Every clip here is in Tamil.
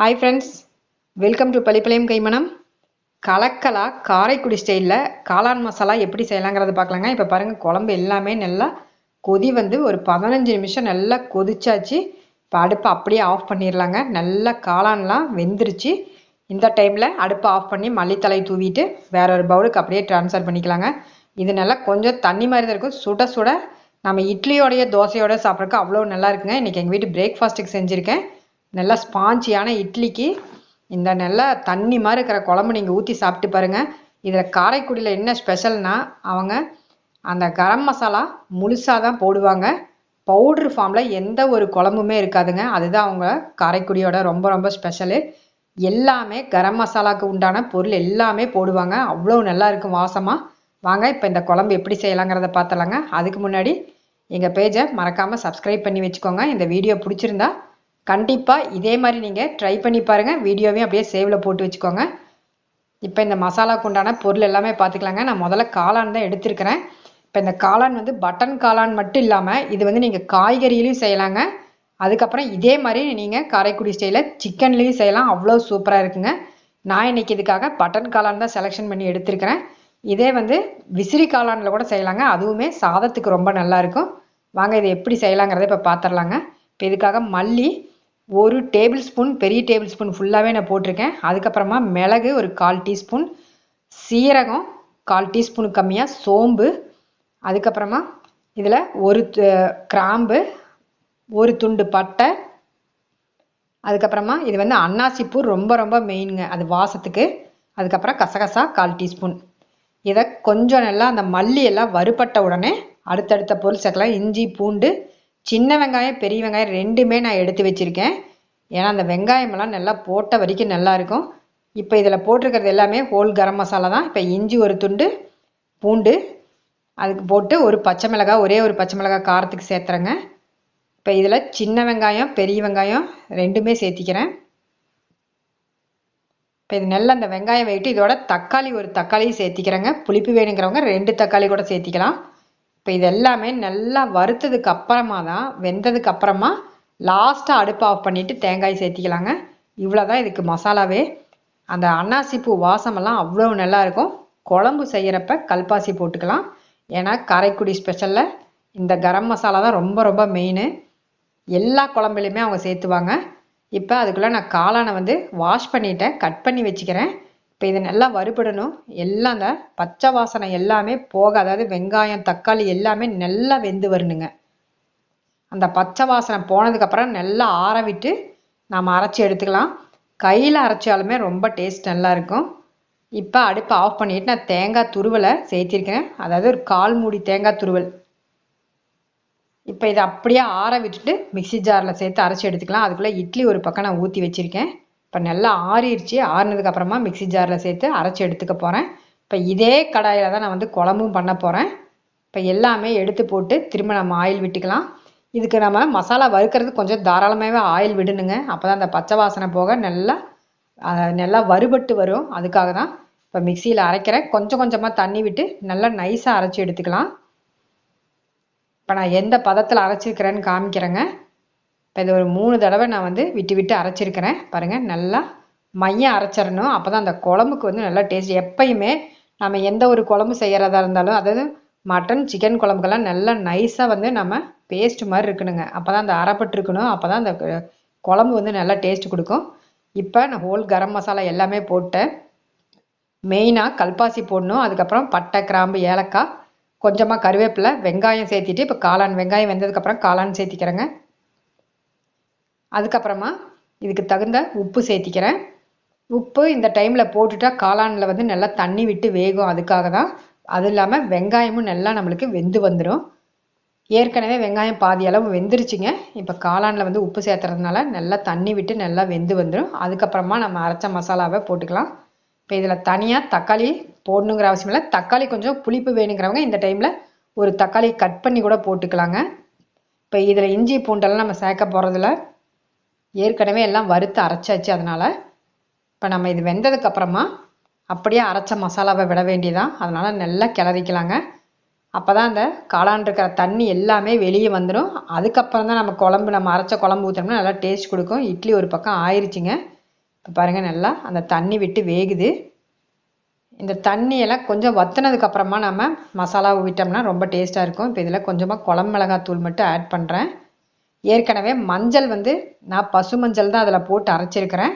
Hi friends welcome to Pallipalayam கைமணம் கலக்கலா காரைக்குடி ஸ்டைலில் காளான் மசாலா எப்படி செய்யலாங்கிறத பார்க்கலாங்க. இப்போ பாருங்கள் குழம்பு எல்லாமே நல்லா கொதி வந்து ஒரு பதினஞ்சு நிமிஷம் நல்லா கொதிச்சாச்சு. இப்போ அடுப்பை அப்படியே ஆஃப் பண்ணிடலாங்க நல்லா காளான்லாம் வெந்துருச்சு. இந்த டைமில் அடுப்பை ஆஃப் பண்ணி மல்லித்தலை தூவிட்டு வேற ஒரு பவுலுக்கு அப்படியே ட்ரான்ஸ்ஃபர் பண்ணிக்கலாங்க. இது நல்லா கொஞ்சம் தண்ணி மாதிரி தான் இருக்கும். சுட சுட நம்ம இட்லியோடைய தோசையோட சாப்பிட்றதுக்கு அவ்வளோ நல்லா இருக்குங்க. இன்றைக்கி எங்கள் வீட்டு பிரேக்ஃபாஸ்ட்டுக்கு செஞ்சுருக்கேன். நல்லா ஸ்பாஞ்சியான இட்லிக்கு இந்த நல்லா தண்ணி மாதிரி இருக்கிற குழம்பு நீங்கள் ஊற்றி சாப்பிட்டு பாருங்கள் இதில் காரைக்குடியில் என்ன ஸ்பெஷல்னா அவங்க அந்த கரம் மசாலா முழுசாக தான் போடுவாங்க. பவுட்ரு ஃபார்மில் எந்த ஒரு குழம்புமே இருக்காதுங்க. அதுதான் அவங்க காரைக்குடியோட ரொம்ப ரொம்ப ஸ்பெஷலு. எல்லாமே கரம் மசாலாவுக்கு உண்டான பொருள் எல்லாமே போடுவாங்க. அவ்வளோ நல்லா இருக்கும் வாசமாக வாங்க இப்போ இந்த குழம்பு எப்படி செய்யலாங்கிறத பார்த்தலாங்க அதுக்கு முன்னாடி எங்கள் பேஜை மறக்காமல் சப்ஸ்கிரைப் பண்ணி வச்சுக்கோங்க. இந்த வீடியோ பிடிச்சிருந்தா கண்டிப்பாக இதே மாதிரி நீங்கள் ட்ரை பண்ணி பாருங்கள் வீடியோவையும் அப்படியே சேவில் போட்டு வச்சுக்கோங்க. இப்போ இந்த மசாலாக்கு உண்டான பொருள் எல்லாமே பார்த்துக்கலாங்க நான் முதல்ல காளான் தான் எடுத்திருக்கிறேன். இப்போ இந்த காளான் வந்து பட்டன் காளான் மட்டும் இல்லாமல் இது வந்து நீங்கள் காய்கறியிலையும் செய்யலாங்க. அதுக்கப்புறம் இதே மாதிரி நீங்கள் காரைக்குடி ஸ்டைலில் சிக்கன்லேயும் செய்யலாம். அவ்வளோ சூப்பராக இருக்குங்க. நான் இன்னைக்கு இதுக்காக பட்டன் காளான் தான் செலெக்ஷன் பண்ணி எடுத்திருக்கிறேன். இதே வந்து விசிறி காளானில் கூட செய்யலாங்க. அதுவுமே சாதத்துக்கு ரொம்ப நல்லா இருக்கும். வாங்க இதை எப்படி செய்யலாங்கிறத இப்போ பார்த்துடலாங்க இப்போ இதுக்காக மல்லி ஒரு டேபிள் ஸ்பூன் பெரிய டேபிள் ஸ்பூன் ஃபுல்லாகவே நான் போட்டிருக்கேன். அதுக்கப்புறமா மிளகு ஒரு கால் டீஸ்பூன் சீரகம் கால் டீஸ்பூனுக்கு கம்மியாக சோம்பு அதுக்கப்புறமா இதில் ஒரு கிராம்பு ஒரு துண்டு பட்டை அதுக்கப்புறமா இது வந்து அன்னாசிப்பூ ரொம்ப ரொம்ப மெயினுங்க அது வாசத்துக்கு. அதுக்கப்புறம் கசகசா கால் டீஸ்பூன். இதை கொஞ்சம் நல்லா அந்த மல்லி எல்லாம் வறுபட்ட உடனே அடுத்தடுத்த பொருள் சேர்க்கலாம். இஞ்சி பூண்டு சின்ன வெங்காயம் பெரிய வெங்காயம் ரெண்டுமே நான் எடுத்து வச்சுருக்கேன். ஏன்னா அந்த வெங்காயமெல்லாம் நல்லா போட்ட வரைக்கும் நல்லாயிருக்கும் இப்போ இதில் போட்டிருக்கிறது எல்லாமே ஹோல் கரம் மசாலா தான். இப்போ இஞ்சி ஒரு துண்டு பூண்டு அதுக்கு போட்டு ஒரு பச்சை மிளகாய் ஒரே ஒரு பச்சை மிளகாய் காரத்துக்கு சேர்த்துறேங்க. இப்போ இதில் சின்ன வெங்காயம் பெரிய வெங்காயம் ரெண்டுமே சேர்த்திக்கிறேன். இப்போ இது நல்லா அந்த வெங்காயம் வைட்டு இதோட தக்காளி ஒரு தக்காளியும் சேர்த்திக்கிறேங்க. புளிப்பு வேணுங்கிறவங்க ரெண்டு தக்காளி கூட சேர்த்திக்கலாம். இப்போ இது எல்லாமே நல்லா வறுத்ததுக்கு அப்புறமா தான் வெந்ததுக்கு அப்புறமா லாஸ்ட்டாக அடுப்பு ஆஃப் பண்ணிவிட்டு தேங்காய் சேர்த்திக்கலாங்க. இவ்வளோ தான் இதுக்கு மசாலாவே. அந்த அன்னாசிப்பூ வாசமெல்லாம் அவ்வளோ நல்லா இருக்கும். குழம்பு செய்கிறப்ப கல்பாசி போட்டுக்கலாம். ஏன்னா காரைக்குடி ஸ்பெஷலில் இந்த கரம் மசாலா தான் ரொம்ப ரொம்ப மெயின் எல்லா குழம்புலையுமே அவங்க சேர்த்துவாங்க. இப்போ அதுக்குள்ளே நான் காளானை வந்து வாஷ் பண்ணிட்டேன் கட் பண்ணி வச்சுக்கிறேன். இப்போ இதை நல்லா வறுபடணும். எல்லாம் அந்த பச்சை வாசனை எல்லாமே போக அதாவது வெங்காயம் தக்காளி எல்லாமே நல்லா வெந்து வரணுங்க. அந்த பச்சை வாசனை போனதுக்கப்புறம் நல்லா ஆற விட்டு நாம் அரைச்சி எடுத்துக்கலாம். கையில் அரைச்சாலுமே ரொம்ப டேஸ்ட் நல்லா இருக்கும். இப்போ அடுப்பை ஆஃப் பண்ணிட்டு நான் தேங்காய் துருவலை சேர்த்திருக்கேன். அதாவது ஒரு கால் மூடி தேங்காய் துருவல். இப்போ இதை அப்படியே ஆற விட்டுட்டு மிக்சி ஜாரில் சேர்த்து அரைச்சி எடுத்துக்கலாம். அதுக்குள்ளே இட்லி ஒரு பக்கம் நான் ஊற்றி வச்சுருக்கேன். இப்போ நல்லா ஆறிடுச்சு. ஆறினதுக்கு அப்புறமா மிக்சி ஜாரில் சேர்த்து அரைச்சி எடுத்துக்க போகிறேன் இப்போ இதே கடாயில் தான் நான் வந்து குழம்பும் பண்ண போகிறேன் இப்போ எல்லாமே எடுத்து போட்டு திரும்ப நம்ம ஆயில் விட்டுக்கலாம். இதுக்கு நம்ம மசாலா வறுக்கிறது கொஞ்சம் தாராளமாகவே ஆயில் விடணுங்க. அப்போ தான் அந்த பச்சை வாசனை போக நல்லா நல்லா வறுபட்டு வரும். அதுக்காக தான் இப்போ மிக்சியில் அரைக்கிறேன். கொஞ்சம் கொஞ்சமாக தண்ணி விட்டு நல்லா நைஸாக அரைச்சி எடுத்துக்கலாம். இப்போ நான் எந்த பதத்தில் அரைச்சிருக்கிறேன்னு காமிக்கிறேங்க. இப்போ இது ஒரு மூணு தடவை நான் வந்து விட்டு விட்டு அரைச்சிருக்கிறேன். பாருங்கள் நல்லா மையம் அரைச்சிடணும். அப்போ தான் அந்த குழம்புக்கு வந்து நல்லா டேஸ்ட் எப்பயுமே நம்ம எந்த ஒரு குழம்பு செய்கிறதா இருந்தாலும் அதாவது மட்டன் சிக்கன் குழம்புக்கெல்லாம் நல்லா நைஸாக வந்து நம்ம பேஸ்ட் மாதிரி இருக்கணுங்க. அப்போ தான் அந்த அரைப்பட்டுருக்கணும் அப்போ தான் அந்த குழம்பு வந்து நல்லா டேஸ்ட் கொடுக்கும். இப்போ நான் ஹோல் கரம் மசாலா எல்லாமே போட்டேன். மெயினாக கல்பாசி போடணும். அதுக்கப்புறம் பட்டை கிராம்பு ஏலக்காய் கொஞ்சமாக கருவேப்பிலை வெங்காயம் சேர்த்திட்டு இப்போ காளான் வெங்காயம் வெந்ததுக்கப்புறம் காளான் சேர்த்திக்கிறேங்க. அதுக்கப்புறமா இதுக்கு தகுந்த உப்பு சேர்த்திக்கிறேன். உப்பு இந்த டைமில் போட்டுட்டா காளானில் வந்து நல்லா தண்ணி விட்டு வேகும். அதுக்காக தான் அது இல்லாமல் வெங்காயமும் நல்லா நம்மளுக்கு வெந்து வந்துடும் ஏற்கனவே வெங்காயம் பாதி அளவு வெந்துருச்சுங்க. இப்போ காளானில் வந்து உப்பு சேர்த்துறதுனால நல்லா தண்ணி விட்டு நல்லா வெந்து வந்துடும் அதுக்கப்புறமா நம்ம அரைச்ச மசாலாவை போட்டுக்கலாம். இப்போ இதில் தனியாக தக்காளி போடணுங்கிற அவசியம் இல்லை. தக்காளி கொஞ்சம் புளிப்பு வேணுங்கிறவங்க இந்த டைமில் ஒரு தக்காளி கட் பண்ணி கூட போட்டுக்கலாங்க. இப்போ இதில் இஞ்சி பூண்டெல்லாம் நம்ம சேர்க்க போகிறதில்ல ஏற்கனவே எல்லாம் வறுத்து அரைச்சாச்சு அதனால். இப்போ நம்ம இது வெந்ததுக்கப்புறமா அப்படியே அரைச்ச மசாலாவை விட வேண்டியதான் அதனால் நல்லா கிளறிக்கலாங்க. அப்போ தான் அந்த காளான் இருக்கிற தண்ணி எல்லாமே வெளியே வந்துடும் அதுக்கப்புறம் தான் நம்ம குழம்பு நம்ம அரைச்ச குழம்பு ஊற்றோம்னா நல்லா டேஸ்ட் கொடுக்கும். இட்லி ஒரு பக்கம் ஆயிடுச்சுங்க இப்போ பாருங்கள் நல்லா அந்த தண்ணி விட்டு வேகுது. இந்த தண்ணியெல்லாம் கொஞ்சம் வத்துனதுக்கு அப்புறமா நம்ம மசாலாவை விட்டோம்னா ரொம்ப டேஸ்ட்டாக இருக்கும். இப்போ இதில் கொஞ்சமாக குழம்பு மிளகாத்தூள் மட்டும் ஆட் பண்ணுறேன் ஏற்கனவே மஞ்சள் வந்து நான் பசு மஞ்சள் தான் அதில் போட்டு அரைச்சிருக்கிறேன்.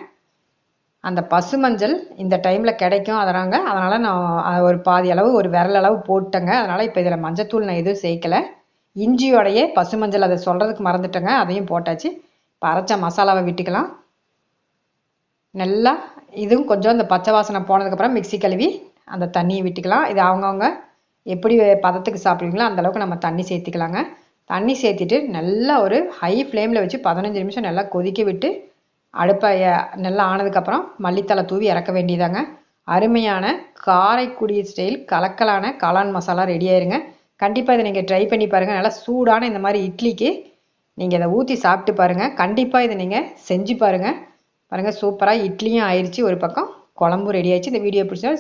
அந்த பசு மஞ்சள் இந்த டைமில் கிடைக்கும் அதனாங்க அதனால் நான் ஒரு பாதி அளவு ஒரு விரல் அளவு போட்டேங்க. அதனால் இப்போ இதில் மஞ்சத்தூள் நான் எதுவும் சேர்க்கல. இஞ்சியோடையே பசு மஞ்சள் அதை சொல்கிறதுக்கு மறந்துட்டேங்க. அதையும் போட்டாச்சு. இப்போ அரைச்ச மசாலாவை விட்டுக்கலாம். நல்லா இதுவும் கொஞ்சம் இந்த பச்சை வாசனை போனதுக்கப்புறம் மிக்ஸி கழுவி அந்த தண்ணியை விட்டுக்கலாம். இது அவங்கவுங்க எப்படி பதத்துக்கு சாப்பிடுவீங்களோ அந்தளவுக்கு நம்ம தண்ணி சேர்த்துக்கலாங்க. தண்ணி சேர்த்துட்டு நல்லா ஒரு ஹை ஃப்ளேமில் வச்சு பதினஞ்சு நிமிஷம் நல்லா கொதிக்க விட்டு அடுப்பை நல்லா ஆனதுக்கப்புறம் மல்லித்தலை தூவி இறக்க வேண்டியதாங்க. அருமையான காரைக்குடி ஸ்டைல் கலக்கலான காளான் மசாலா ரெடி ஆயிருங்க. கண்டிப்பாக இதை நீங்கள் ட்ரை பண்ணி பாருங்கள் நல்லா சூடான இந்த மாதிரி இட்லிக்கு நீங்கள் இதை ஊற்றி சாப்பிட்டு பாருங்கள் கண்டிப்பாக இதை நீங்கள் செஞ்சு பாருங்கள் பாருங்கள் சூப்பராக இட்லியும் ஆயிடுச்சு ஒரு பக்கம் குழம்பும் ரெடி ஆயிடுச்சு இந்த வீடியோ பிடிச்சா